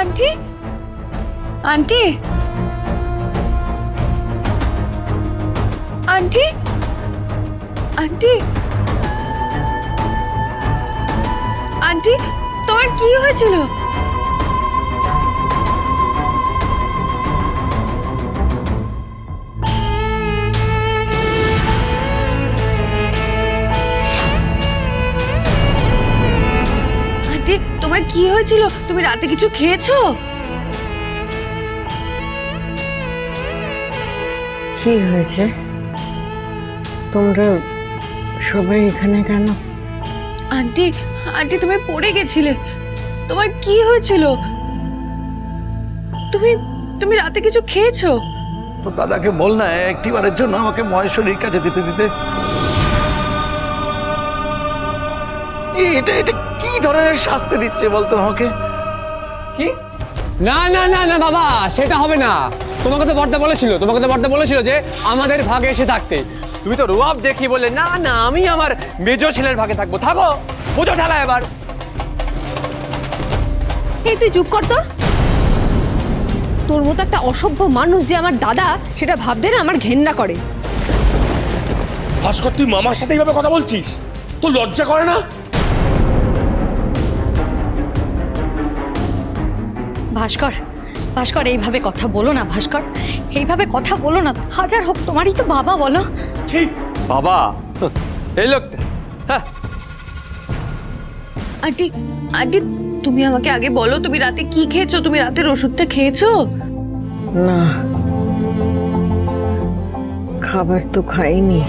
Aunty aunty aunty aunty aunty তোমার কি হয়েছিল? তোমার কি হয়েছিল? তুমি রাতে কিছু খেয়েছো? কি হয়েছে? তোমরা সবাই এখানে কেন? আন্টি আন্টি তুমি পড়ে গেছিলে। তোমার কি হয়েছিল? তুমি তুমি রাতে কিছু খেয়েছো? তো দাদাকে বল না একটিবারের জন্য আমাকে মহেশ্বরীর কাছে দিতে দিতে। এটা এটা ধরনের শাস্তি দিচ্ছে বলতো আমাকে? কি? না না না না বাবা সেটা হবে না। তোমাকে তো বর্দা বলেছিল তোমাকে তো বর্দা বলেছিল যে আমাদের ভাগে এসে থাকতে। তুমি তো রুয়াব দেখি বলে না না আমি আমার মেজো ছেলের ভাগে থাকব। থাকো পুজো ঠেলা এবার। এই তুই চুপ কর তো। তোর মতো একটা অসভ্য মানুষ যে আমার দাদা সেটা ভাবতে না আমার ঘেন্না করে। ভাস্কর তুই মামার সাথে এইভাবে কথা বলছিস? তোর লজ্জা করে না? ভাস্কর ভাস্কর এইভাবে কথা বলো না ভাস্কর। এইভাবে কথা বলো না হাজার হোক তোমারই তো বাবা বলো। ঠিক বাবা। এই লোকটা হ্যাঁ। আন্টি আন্টি তুমি আমাকে আগে বলো তুমি রাতে কি খেয়েছো? তুমি রাতের ওষুধটা খেয়েছো? না খাবার তো খাইনি।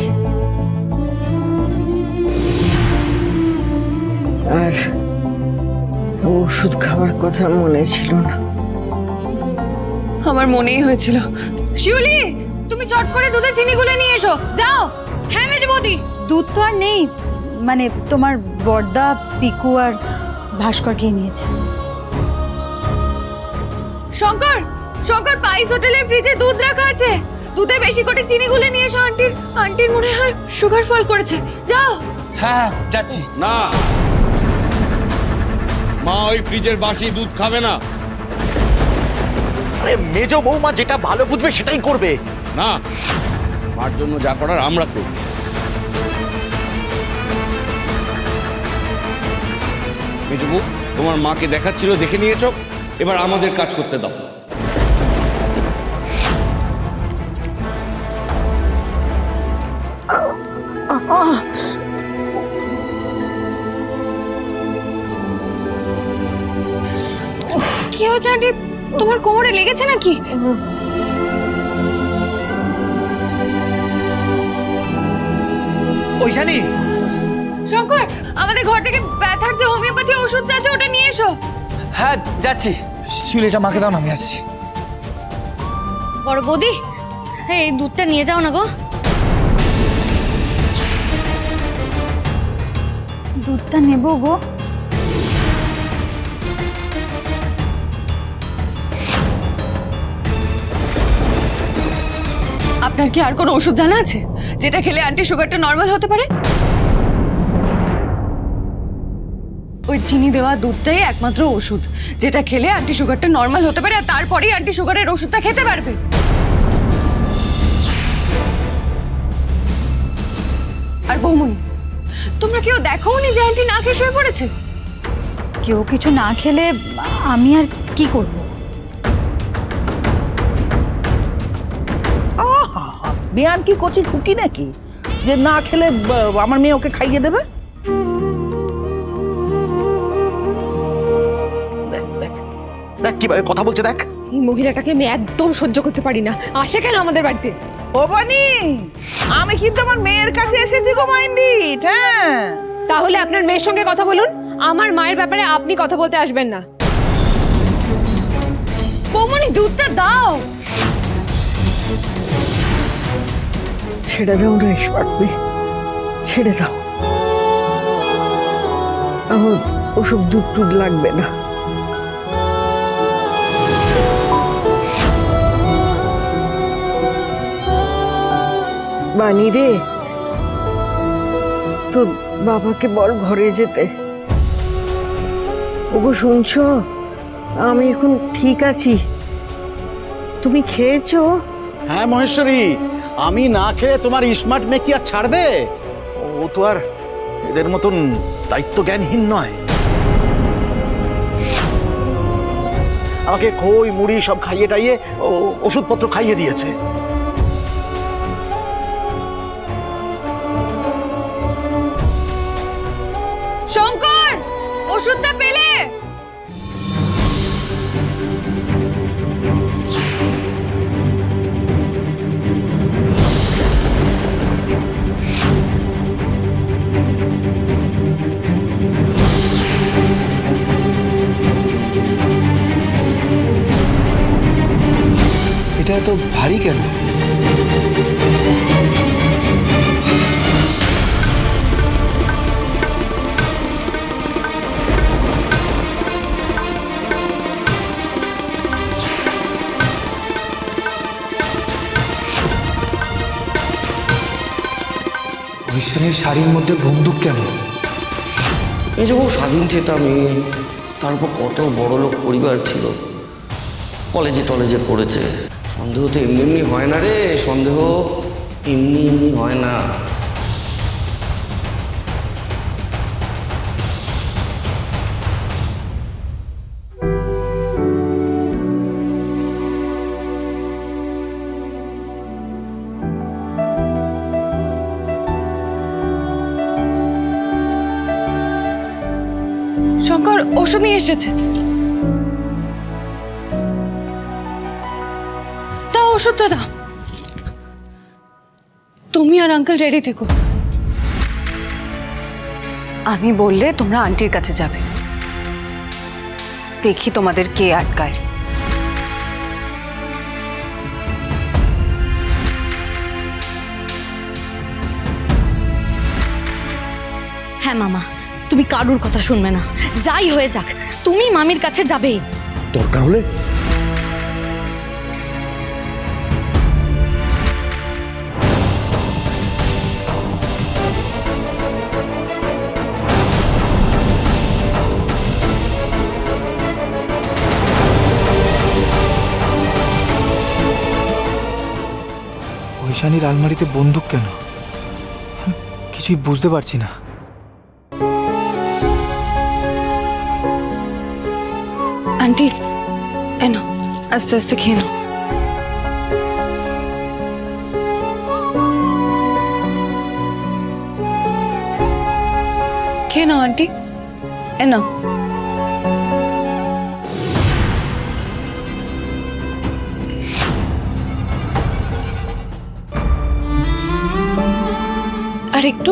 আর ওষুধ খাবার কথা মনে ছিল না। আমার মনেই হয়েছিল। শিউলি তুমি চট করে দুধে চিনি গুলে নিয়ে এসো। যাও। হ্যাঁ মেজ বৌদি দুধ তো আর নেই। মানে তোমার বর্দা পিকু আর ভাস্কর খেয়ে নিয়েছে। শঙ্কর শঙ্কর পাইস হোটেলের ফ্রিজে দুধ রাখা আছে। দুধে বেশি করে চিনি গুলে নিয়ে এসো আন্টির। আন্টির মনে হয় সুগার ফল করেছে। যাও। হ্যাঁ যাচ্ছি। না। মা ওই ফ্রিজের বাসি দুধ খাবে না। আরে মেজো বৌমা যেটা ভালো বুঝবে সেটাই করবে। না মার জন্য যা করার আমরা করব। মেজবু তোমার মাকে দেখাচ্ছিল দেখে নিয়েছো? এবার আমাদের কাজ করতে দাও। কি হয়েছে তোমার কোমরে লেগেছে নাকি? ওইখানে। শঙ্কর আমাদের ঘর থেকে ব্যথার যে হোমিওপ্যাথি ওষুধ আছে ওটা নিয়ে এসো। হ্যাঁ যাচ্ছি। শিউলিটা মাকে দাও না আমি আসছি। বড় বৌদি এই দুধটা নিয়ে যাও না গো। দুধটা নেব গো। আপনার কি আর কোনো ওষুধ জানা আছে? যেটা খেলে আন্টি সুগারটা নর্মাল হতে পারে? ওই চিনি দেওয়া দুধটাই একমাত্র ওষুধ, যেটা খেলে আন্টি সুগারটা নর্মাল হতে পারে আর তারপরেই আন্টি সুগারের ওষুধটা খেতে পারবে। আর বৌমনি তোমরা কেউ দেখো নি যে আন্টি না খেয়ে শুয়ে পড়েছে? কেউ কিছু না খেলে আমি আর কি করব? বিয়ান কি কচি খুকি নাকি? যে না খেলে আমার মেয়ে ওকে খাইয়ে দেবে? দেখ দেখ। দেখ কীভাবে কথা বলছে দেখ। এই মহিলাটাকে আমি একদম সহ্য করতে পারি না। আসে কেন আমাদের বাড়িতে? ও বানি আমি কিন্তু আমার মেয়ের কাছে এসেছি গো মাইন্ডিট হ্যাঁ। তাহলে আপনার মেয়ের সঙ্গে কথা বলুন। আমার মায়ের ব্যাপারে আপনি কথা বলতে আসবেন না। বৌমনি দুধটা দাও। ছেড়ে দাও রাইস পাটবে ছেড়ে দাও। আমার ওসব দুধ টুধ লাগবে না। বানি রে, তোর বাবাকে বল ঘরে যেতে। ওগো শুনছো? আমি এখন ঠিক আছি। তুমি খেয়েছো? হ্যাঁ মহেশ্বরী। আমি না খেয়ে তোমার স্মার্ট মেয়ে কি আর ছাড়বে? ও তো আর এদের মতন দায়িত্ব জ্ঞানহীন নয়। আমাকে খই, মুড়ি সব খাইয়ে টাইয়ে ওষুধপত্র খাইয়ে দিয়েছে। শঙ্কর, ওষুধটা ঐশ্বরের শাড়ির মধ্যে বন্দুক কেন? ও স্বাধীন চেতা মেয়ে, তার উপর কত বড় লোক পরিবার ছিল। কলেজে টলেজে পড়েছে। সন্দেহ তো এমনি এমনি হয় না রে, সন্দেহ এমনি এমনি হয় না। শঙ্কর, ওষুধ নিয়ে এসেছে। তা ওষুধটা দাও। তুমি আর আঙ্কেল রেডি থেকো। আমি বললে তোমরা আন্টির কাছে যাবে। দেখি তোমাদের কে আটকায়। হ্যাঁ মামা। তুমি কারুর কথা শুনবে না। যাই হয়ে যাক তুমি মামির কাছে যাবেই দরকার হলে ঐশানীর আলমারিতে বন্দুক কেন? কিছুই বুঝতে পারছি না। আন্টি এনো আস্তে আস্তে খেয়ে নাও খেয়ে নাও আন্টি এনো আর একটু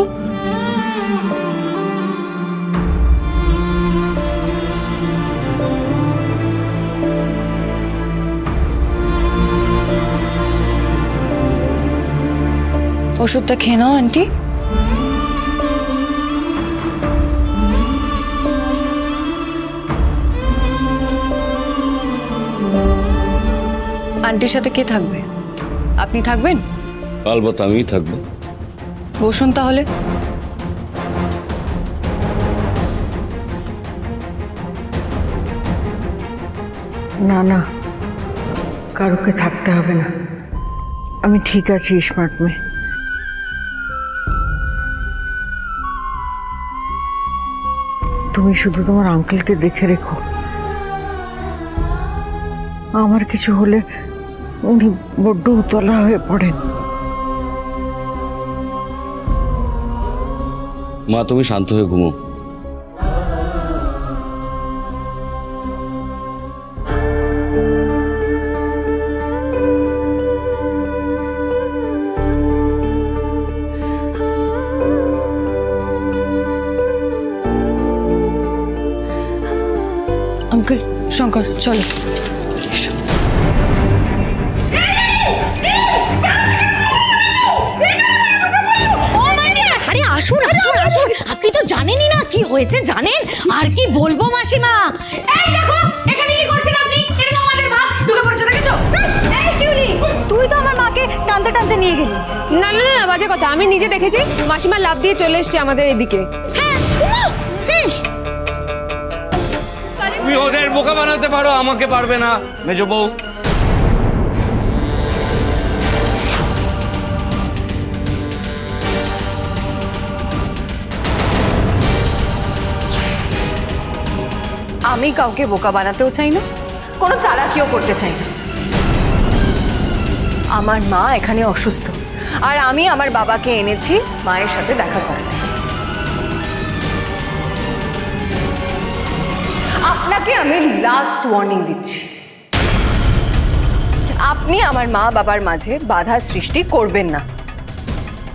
ওষুধটা খেয়ে নাও আন্টি। আন্টির সাথে কে থাকবে? আপনি থাকবেন? আলবত আমিই থাকব। বসুন তাহলে। না না কারোকে থাকতে হবে না। আমি ঠিক আছি স্মার্ট মেয়ে। তুমি শুধু তোমার আঙ্কেলকে দেখে রেখো। আমার কিছু হলে উনি বড্ড উতলা হয়ে পড়েন। মা, তুমি শান্ত হয়ে ঘুমো। শঙ্কর চলো। আরে আসুন আসুন আসুন। আপনি তো জানেনই না কি হয়েছে জানেন? আর কি বলব মাসিমা? এই দেখো এখানে কি করছেন আপনি? এটা তো আমাদের ভাব। ঢুকে পড়েছো দেখেছ? এই শিউলি তুই তো আমার মাকে টানতে টানতে নিয়ে গেলি। না না না বাজে কথা। আমি নিজে দেখেছি। মাসিমা লাভ দিয়ে চলে এসছে আমাদের এদিকে। তুমি তুমি ওদের বোকা বানাতে পারো, আমাকে পারবে না। মেজো বউ। আমি কাউকে বোকা বানাতেও চাই না, কোনো চালাকিও করতে চাই না। আমার মা এখানে অসুস্থ, আর আমি আমার বাবাকে এনেছি মায়ের সাথে দেখা করাতে। আপনাকে আমি লাস্ট ওয়ার্নিং দিচ্ছি। আপনি আমার মা বাবার মাঝে বাধা সৃষ্টি করবেন না।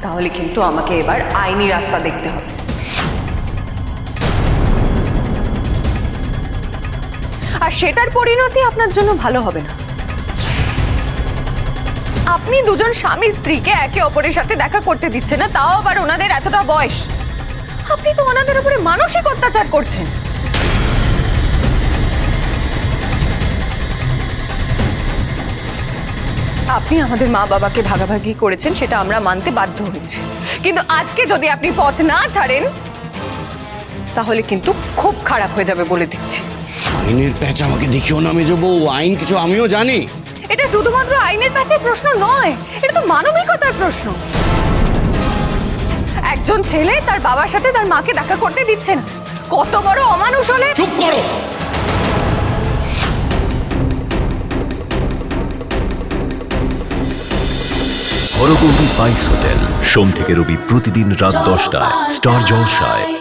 তাহলে কিন্তু আমাকে এবার আইনি রাস্তা দেখতে হবে। আর সেটার পরিণতি আপনার জন্য ভালো হবে না। আপনি দুজন স্বামী স্ত্রীকে একে অপরের সাথে দেখা করতে দিচ্ছেন না, তাও আবার ওনাদের এতটা বয়স। আপনি তো ওনাদের উপরে মানসিক অত্যাচার করছেন। আপনি আমাদের মা বাবাকে ভাগাভাগি করেছেন সেটা আমরা মানতে বাধ্য হয়েছি। কিন্তু আজকে যদি আপনি পথ না ছাড়েন তাহলে কিন্তু খুব খারাপ হয়ে যাবে বলে দিচ্ছি। আইনের প্যাচ আমাকে দেখিও না মেজো বউ। আইন কিছু আমিও জানি। এটা শুধুমাত্র আইনের প্যাচের প্রশ্ন নয় এটা তো মানবিকতার প্রশ্ন। একজন ছেলে তার বাবার সাথে তার মাকে দেখা করতে দিচ্ছেন। কত বড় অমানুষ হলে চুপ করো! হরগৌরী বাইস হোটেল। সোম থেকে রবি প্রতিদিন রাত দশটায়। স্টার জলসায়।